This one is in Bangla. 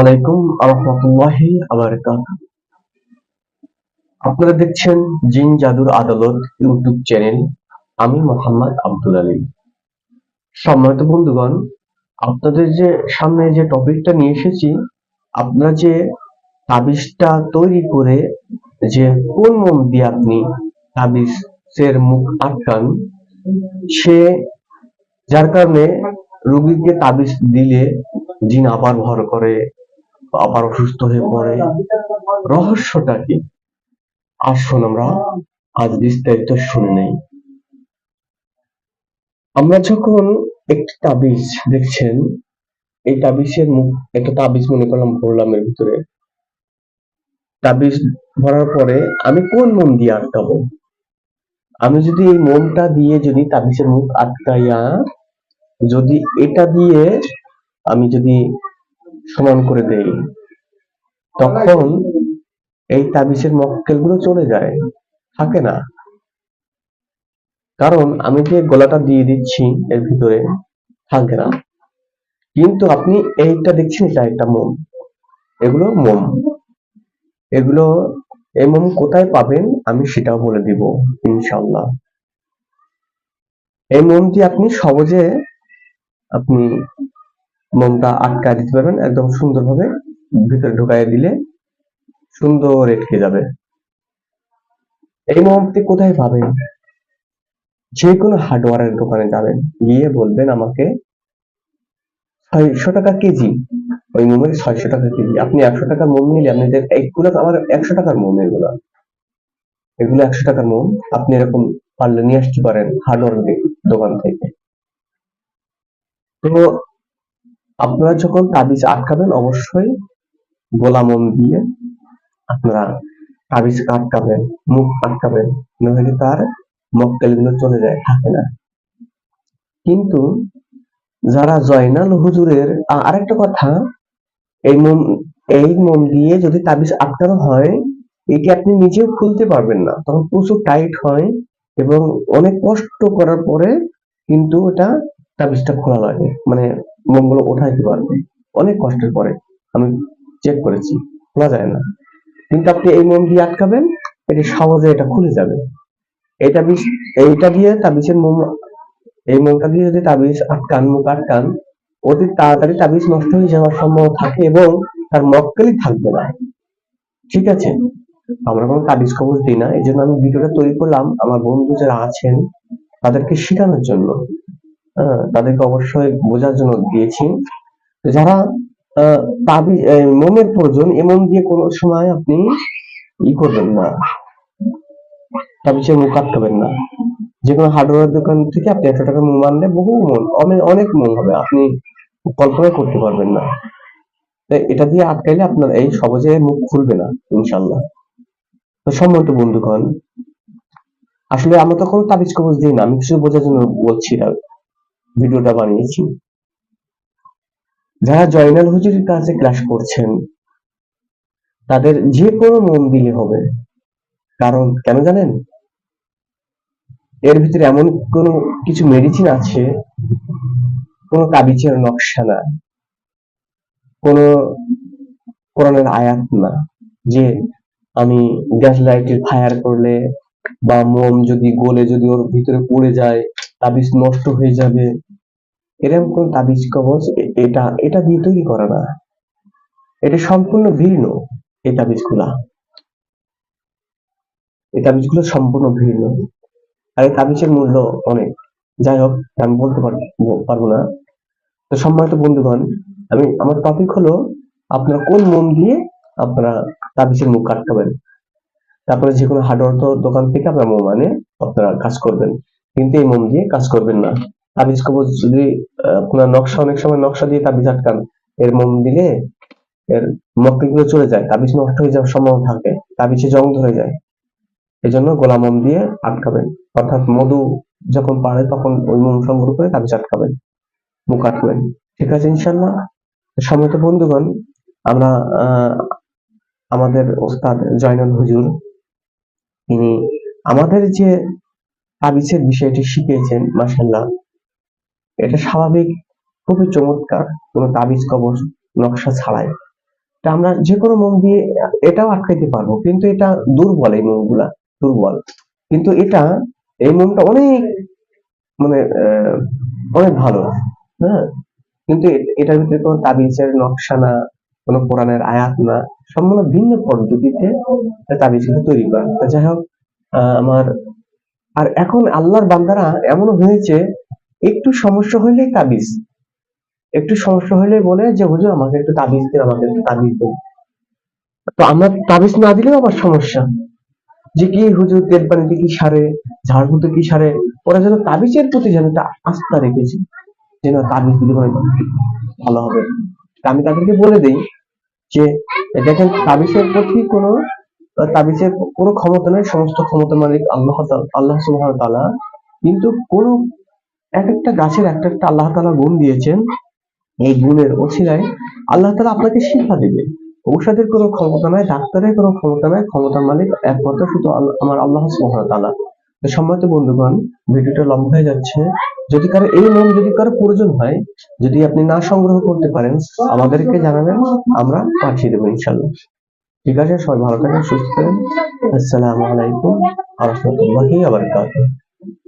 আলাইকুম আপনারা দেখছেন জিন জাদুর আদালত ইউটিউব চ্যানেল, আমি মোহাম্মদ আব্দুল আলী সম্মানিত বন্ধুগণ, আপনাদের যে সামনে যে টপিকটা নিয়ে এসেছি, আপনারা যে তাবিজটা তৈরি করে যে কোন মোম দিয়ে আপনি তাবিজের মুখ আটকান, সে যার কারণে রুগীকে তাবিজ দিলে জিন আবার ভর করে, আবার অসুস্থ হয়ে পড়ে। রহস্যটা কি? আসুন আমরা আজ বিস্তারিত শুনে নেই। আমরা যখন একটি তাবিজ দেখছেন, এই তাবিজের মুখ, একটা তাবিজ মনে করলাম ভরলাম এর ভিতরে। তাবিজ ভরার পরে আমি কোন মোম দিয়ে আটকাবো? আমি যদি এই মোমটা দিয়ে যদি তাবিজের মুখ আটকাইয়া, যদি এটা দিয়ে আমি যদি সমান করে দেই, তখন এই তাবিজের মক্কেলগুলো চলে যায়। থাকে না? কারণ আমি যে গলাটা দিয়ে দিচ্ছি এর ভিতরে, থাকে না। কিন্তু আপনি এইটা দেখছেন এটা একটা মোম। এগুলো মোম। এগুলো এই মোম কোথায় পাবেন আমি সেটাও বলে দিব ইনশাল্লাহ এই মোম দিয়ে আপনি সহজে আপনি মোমটা আটকায় দিতে পারবেন, একদম সুন্দরভাবে ভিতরে ঢুকাই দিলে সুন্দর এটকে যাবে। এই মোমটি কোথায় পাবেন? যে কোনো হার্ডওয়ারের দোকানে যাবেন, গিয়ে বলবেন আমাকে ছয়শো টাকা কেজি, ওই মোমের ছয়শো টাকা কেজি, আপনি একশো টাকার মোম নিলে আপনাদের এইগুলো আমার একশো টাকার মোম এগুলো। এগুলো একশো টাকার মোম, আপনি এরকম পারলে নিয়ে আসতে পারেন হার্ডওয়ার দোকান থেকে। তো আপনারা যখন তাবিজ আটকাবেন, অবশ্যই গোলা মোম দিয়ে আপনারা তাবিজ আটকাবেন, মুখ আটকাবেন নইলে তার মক্কেলগুলো চলে যায়, থাকে না। কিন্তু যারা জয়নাল হুজুরের আরেকটা কথা, এই মোম এই মোম দিয়ে যদি তাবিজ আটকানো হয়, এটি আপনি নিজেও খুলতে পারবেন না। তখন প্রচুর টাইট হয় এবং অনেক কষ্ট করার পরে কিন্তু এটা তাবিজটা খোলা লাগে। মানে মোমগুলো ওঠাইতে পারবে? অনেক কষ্টের পরে আমি চেক করেছি, খোলা যায় না। কিন্তু আপনি এই মোম দিয়ে আটকাবেন, এটি সহজে এটা খুলে যাবে। এটা বিষ এইটা দিয়ে তাবিজের মোম এই মোমটা দিয়ে যদি তাবিজ আটকান, মুখ আটকান, অতি তাড়াতাড়ি তাবিজ নষ্ট হয়ে যাওয়ার সম্ভাবনা থাকে এবং তার মক্কেলই থাকবে না। ঠিক আছে? আমরা কোনো তাবিজ কবজ দিই না। এই জন্য আমি ভিডিওটা তৈরি করলাম। আমার বন্ধু যারা আছেন, তাদেরকে শেখানোর জন্য। তাদেরকে অবশ্যই বোঝার জন্য দিয়েছি। যারা এই মোমের প্রয়োজন, এমন দিয়ে কোনো সময় আপনি ই করবেন না। তাবিজের মুখ আটকাবেন না। যে কোনো হার্ডওয়্যার দোকান থেকে আপনি একশো টাকা মোম আনলে বহু মোম অনেক অনেক মন হবে, আপনি কল্পনা করতে পারবেন না। এটা দিয়ে আটকাইলে আপনার এই সহজে মুখ খুলবে না ইনশাল্লাহ তো সম্মানিত বন্ধুগণ, আসলে আমরা তো কোনো তাবিজ কবজ দিই না, আমি কিছু বোঝার জন্য বলছি না ভিডিওটা বানিয়েছি। যারা জয়নাল হুজুরের কাছে ক্লাস করছেন, তাদের যে কোনো মন দিলে হবে। কারণ কেন জানেন? এর ভিতরে এমন কোনো কিছু মেডিসিন আছে, কোনো তাবিজের নকশা না, কোনো কোরআনের আয়াত না, যে আমি গ্যাস লাইটের ফায়ার করলে বা মোম যদি গলে যদি ওর ভিতরে পড়ে যায়, তাবিজ নষ্ট হয়ে যাবে এরকম কোন তাবিজ কবচ এটা এটা দিয়ে তৈরি করা না। এটা সম্পূর্ণ ভিন্ন, এই তাবিজগুলা। এই তাবিজগুলো সম্পূর্ণ ভিন্ন। আর এই তাবিজের মূল্য অনেক। যাই হোক, আমি বলতে পারব না। তো সম্মানিত বন্ধুগণ, আমি, আমার টপিক হলো আপনারা কোন মন দিয়ে আপনারা তাবিজের মুখ আটকাবেন তারপরে যে কোনো হার্ডওয়্যার দোকান থেকে আপনার মোম আনে আপনারা কাজ করবেন। কিন্তু এই মোম দিয়ে কাজ করবেন না। তাবিজ কবজ যদি আপনার নকশা, অনেক সময় নকশা দিয়ে তাবিজ আটকান, এর মোম দিলে এর মক্কেলগুলো চলে যায়, তাবিজ নষ্ট হয়ে যাওয়ার সম্ভাবনা থাকে, তাবিজে জং ধরে যায়। এই জন্য গোলা মোম দিয়ে আটকাবেন। অর্থাৎ মধু যখন পারে, তখন ওই মোম সংগ্রহ করে তাবিজ আটকাবেন, মুখ আটকাবেন। ঠিক আছে ইনশাল্লাহ সম্মিত বন্ধুগণ, আমরা আমাদের ওস্তাদ জয়নুল হুজুর, তিনি আমাদের যে তাবিজের বিষয়টি শিখিয়েছেন মাসাল্লাহ এটা স্বাভাবিক, খুবই চমৎকার কোনো তাবিজ, কবজ, নকশা ছাড়াই। তা আমরা যে কোনো মোম দিয়ে এটাও আটকাইতে পারব, কিন্তু এটা দুর্বল এই মোমগুলা দুর্বল। কিন্তু এটা, এই মোমটা অনেক মানে অনেক ভালো হ্যাঁ? কিন্তু এটার ভিতরে কোনো তাবিজের নকশা না, কোনো কোরআনের আয়াত না, সম্পূর্ণ ভিন্ন পদ্ধতিতে তাবিজগুলো তৈরি করা। যাই হোক আমার, আর এখন আল্লাহর বান্দারা এমন হয়েছে একটু সমস্যা হইলেই তাবিজ। একটু সমস্যা হইলে বলে যে, হুজুর, আমাকে একটু তাবিজ দিন, আমাকে একটু তাবিজ দিন। তো আমরা তাবিজ না দিলেও আবার সমস্যা। যে কি হুজুর তেল পানিতে কি সারে ঝাড়ফুঁতে কি সারে? ওরা যেন তাবিজের প্রতি যেন একটা আস্থা রেখেছে যেন তাবিজ দিলে মনে ভালো হবে। আমি তাদেরকে বলে দিই যে দেখেন, তাবিজের প্রতি কোনো তাবিজের কোনো ক্ষমতা নেই, সমস্ত ক্ষমতা মালিক আল্লাহ আল্লাহ সুবহানাহু ওয়া তাআলা। কিন্তু কোন এক একটা গাছের একটা একটা আল্লাহ তালা গুণ দিয়েছেন এই গুণের ওসিলায় আল্লাহ তালা আপনাকে শিক্ষা দেবে। ঔষধের কোনো ক্ষমতা নাই, ডাক্তারের কোনো ক্ষমতা নাই, ক্ষমতার মালিক একমাত্র শুধু আমার আল্লাহ সুবহানাহু ওয়া তাআলা। তো সম্মানিত বন্ধুগণ, ভিডিওটা লম্বা হয়ে যাচ্ছে। যদি কারও এই মন যদি কারও প্রয়োজন হয়, যদি আপনি না সংগ্রহ করতে পারেন, আমাদেরকে জানাবেন, আমরা পাঠিয়ে দেবো ইনশাল্লাহ ঠিক আছে, সবাই ভালো থাকেন, সুস্থ থাকেন। আসসালামু আলাইকুম আ রহমতুল্লাহি ওয়া বারাকাতুহু।